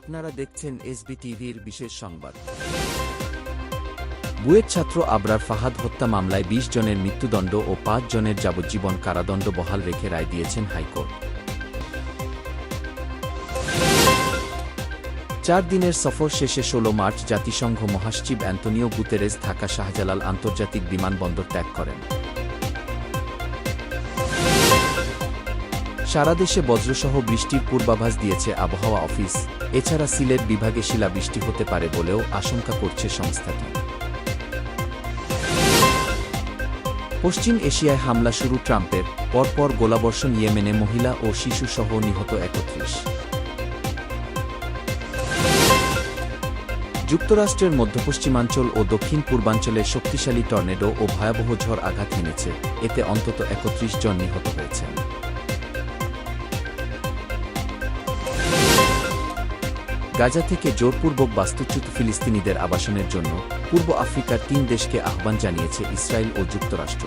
আপনারা দেখছেন এসবি টিভির বিশেষ সংবাদ। বুয়েট ছাত্র আবরার ফাহাদ হত্যা মামলায় ২০ জনের মৃত্যুদণ্ড ও পাঁচ জনের যাবজ্জীবন কারাদণ্ড বহাল রেখে রায় দিয়েছেন হাইকোর্ট। চার দিনের সফর শেষে ১৬ মার্চ জাতিসংঘ মহাসচিব অ্যান্তনিও গুতেরেস ঢাকা শাহজালাল আন্তর্জাতিক বিমানবন্দর ত্যাগ করেন। সারা দেশে বজ্রসহ বৃষ্টির পূর্বাভাস দিয়েছে আবহাওয়া অফিস। এছাড়া সিলেট বিভাগে শিলাবৃষ্টি হতে পারে বলেও আশঙ্কা করছে সংস্থাটি। পশ্চিম এশিয়ায় হামলা শুরু ট্রাম্পের, পরপর গোলাবর্ষণ ইয়েমেনে মহিলা ও শিশুসহ নিহত একত্রিশ। যুক্তরাষ্ট্রের মধ্যপশ্চিমাঞ্চল ও দক্ষিণ পূর্বাঞ্চলে শক্তিশালী টর্নেডো ও ভয়াবহ ঝড় আঘাত হেনেছে এতে অন্তত একত্রিশ জন নিহত হয়েছেন। গাজা থেকে জোরপূর্বক বাস্তুচ্যুত ফিলিস্তিনিদের আবাসনের জন্য পূর্ব আফ্রিকার তিন দেশকে আহ্বান জানিয়েছে ইসরায়েল ও যুক্তরাষ্ট্র।